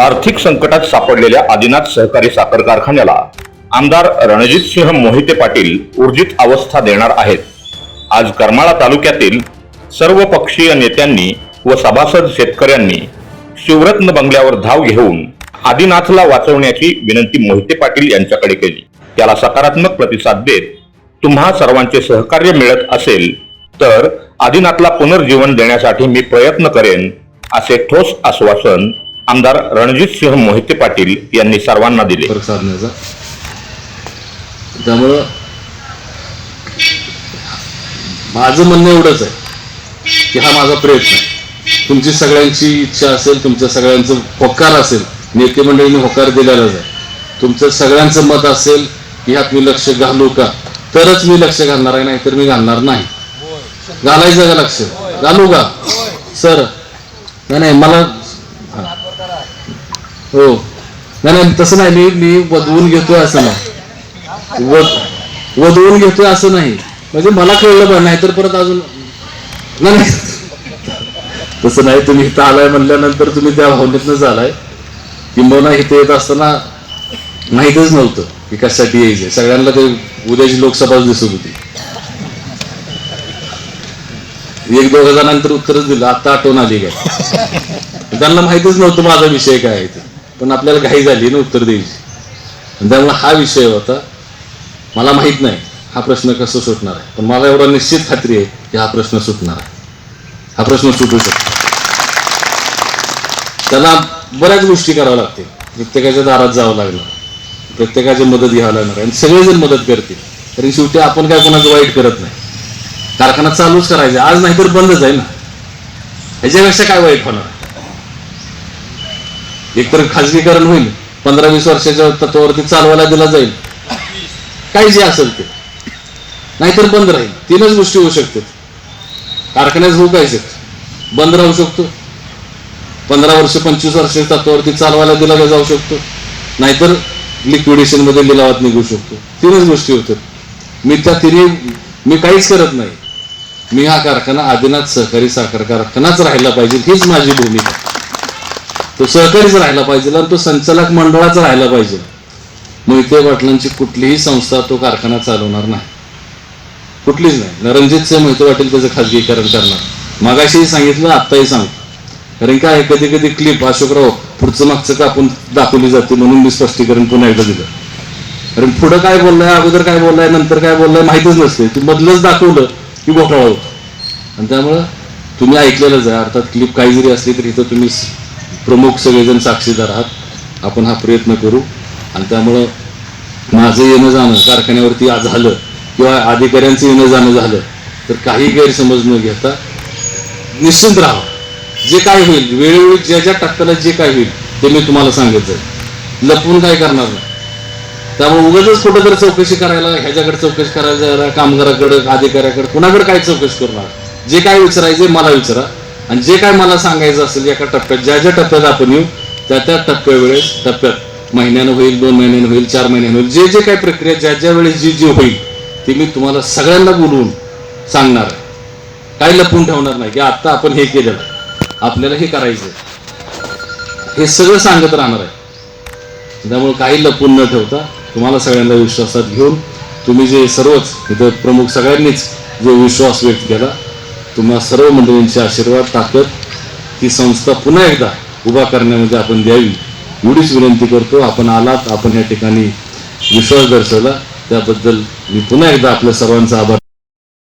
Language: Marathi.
आर्थिक संकटात सापडलेल्या आदिनाथ सहकारी साखर कारखान्याला आमदार रणजितसिंह मोहिते पाटील ऊर्जित अवस्था देणार आहेत. आज करमाळा तालुक्यातील सर्व पक्षीय नेत्यांनी व सभासद शेतकऱ्यांनी शिवरत्न बंगल्यावर धाव घेऊन आदिनाथला वाचवण्याची विनंती मोहिते पाटील यांच्याकडे केली. त्याला सकारात्मक प्रतिसाद देत तुम्हा सर्वांचे सहकार्य मिळत असेल तर आदिनाथला पुनर्जीवन देण्यासाठी मी प्रयत्न करेन असे ठोस आश्वासन आमदार रणजितसिंह मोहिते पाटील यांनी सर्वांना दिले. फरक साधण्याचा. त्यामुळं माझं म्हणणं एवढंच आहे की हा माझा प्रयत्न आहे. तुमची सगळ्यांची इच्छा असेल तुमच्या सगळ्यांचं होकार असेल नेते मंडळींनी होकार दिलेलाच आहे. तुमचं सगळ्यांचं मत असेल की ह्यात मी लक्ष घालू का? तरच मी लक्ष घालणार आहे नाहीतर मी घालणार नाही. घालायचं का लक्ष? घालू का? सर नाही नाही मला हो. नाही नाही तसं नाही. मी मी वधवून घेतोय असं नाही. वधवून घेतोय असं नाही. म्हणजे मला कळलं पण नाही तर परत अजून नाही नाही. तसं नाही. तुम्ही इथं आलाय म्हणल्यानंतर तुम्ही त्या भावनेतनं झालाय. किंबहुना इथे येत असताना माहितच नव्हतं की कशासाठी यायचंय. सगळ्यांना ते उद्याची लोकसभाच दिसत होती. एक दोघ जणांतर उत्तरच दिलं. आता आठवण आली काय? त्यांना माहितच नव्हतं माझा विषय काय आहे ते. पण आपल्याला घाई झाली ना उत्तर द्यायची. आणि त्यामुळे हा विषय होता. मला माहीत नाही हा प्रश्न कसं सुटणार आहे. पण मला एवढा निश्चित खात्री आहे की हा प्रश्न सुटणार आहे. हा प्रश्न सुटू शकतो. त्याला बऱ्याच गोष्टी कराव्या लागतील. प्रत्येकाच्या दारात जावं लागणार प्रत्येकाची मदत घ्यावं लागणार आणि सगळेजण मदत करतील. तरी शेवटी आपण काय कोणाचं वाईट करत नाही. कारखाना चालूच करायचा. आज नाही तर बंदच आहे ना. ह्याच्यापेक्षा काय वाईट होणार? एकतर खाजगीकरण होईल पंधरा वीस वर्षाच्या तत्वावरती चालवायला दिला जाईल. काही जे असेल ते. नाहीतर बंद राहील. तीनच गोष्टी होऊ शकतात. कारखान्यात होऊ काय शकत? बंद राहू शकतो. पंधरा वर्ष पंचवीस वर्ष तत्वावरती चालवायला दिला जाऊ शकतो? नाहीतर लिक्विडेशनमध्ये लिलावात निघू शकतो. तीनच गोष्टी होतात. मी त्या तिन्ही मी काहीच करत नाही. मी हा कारखाना आदिनाथ सहकारी साखर कारखानाच राहिला पाहिजे. हीच माझी भूमिका. तो सहकारीच राहिला पाहिजे आणि तो संचालक मंडळाचा राहिला पाहिजे. मोहिते पाटलांची कुठलीही संस्था तो कारखाना चालवणार नाही. कुठलीच नाही. रणजित सिंह मोहिते पाटील त्याचं खाजगीकरण करणार. मागाशीही सांगितलं आत्ताही सांगतो. कारण काय कधी कधी क्लिप अशोकराव पुढचं मागचं कापून दाखवली जाते म्हणून मी स्पष्टीकरण पुन्हा एकदा दिलं. कारण पुढं काय बोललाय अगोदर काय बोललाय नंतर काय बोललाय माहितच नसते. तू मधलंच दाखवलं की घोटाळा होतो. आणि त्यामुळं तुम्ही ऐकलेलंच आहे. अर्थात क्लिप काही जरी असली तरी इथं तुम्ही प्रमुख सगळेजण साक्षीदार आहात. आपण हा प्रयत्न करू. आणि त्यामुळं माझं येणं जाणं कारखान्यावरती आज झालं किंवा अधिकाऱ्यांचं येणं जाणं झालं तर काही गैरसमज न घेता निश्चिंत राहा. जे काय होईल वेळोवेळी ज्या ज्या टप्प्याला जे काय होईल ते मी तुम्हाला सांगितलं लपवून काय करणार नाही. त्यामुळे उगाच कुठं तर चौकशी करायला ह्याच्याकडे चौकशी करायला कामगाराकडं अधिकाऱ्याकडे कुणाकडे काय चौकशी करणार? जे काय विचारायचे मला विचारा. आणि जे काय मला सांगायचं असेल एका टप्प्यात ज्या ज्या टप्प्यात आपण येऊ त्या त्या टप्प्या वेळेस टप्प्यात महिन्यानं होईल दोन महिन्यानं होईल चार महिन्यानं होईल जे जे काय प्रक्रिया ज्या ज्या वेळेस जी जी होईल ती मी तुम्हाला सगळ्यांना बोलवून सांगणार आहे. काही लपून ठेवणार नाही की आत्ता आपण हे केलं आपल्याला हे करायचं आहे. हे सगळं सांगत राहणार आहे. त्यामुळे काही लपून न ठेवता तुम्हाला सगळ्यांना विश्वासात घेऊन तुम्ही जे सर्वच इथं प्रमुख सगळ्यांनीच जो विश्वास व्यक्त केला तुम्हा सर्व मंडळींचे आशीर्वाद ताकद ही संस्था पुन्हा एकदा उभा करण्यामध्ये आपण द्यावी एवढीच विनंती करतो. आपण आलात आपण या ठिकाणी विश्वास दर्शवला. त्याबद्दल मी पुन्हा एकदा आपल्या सर्वांचा आभार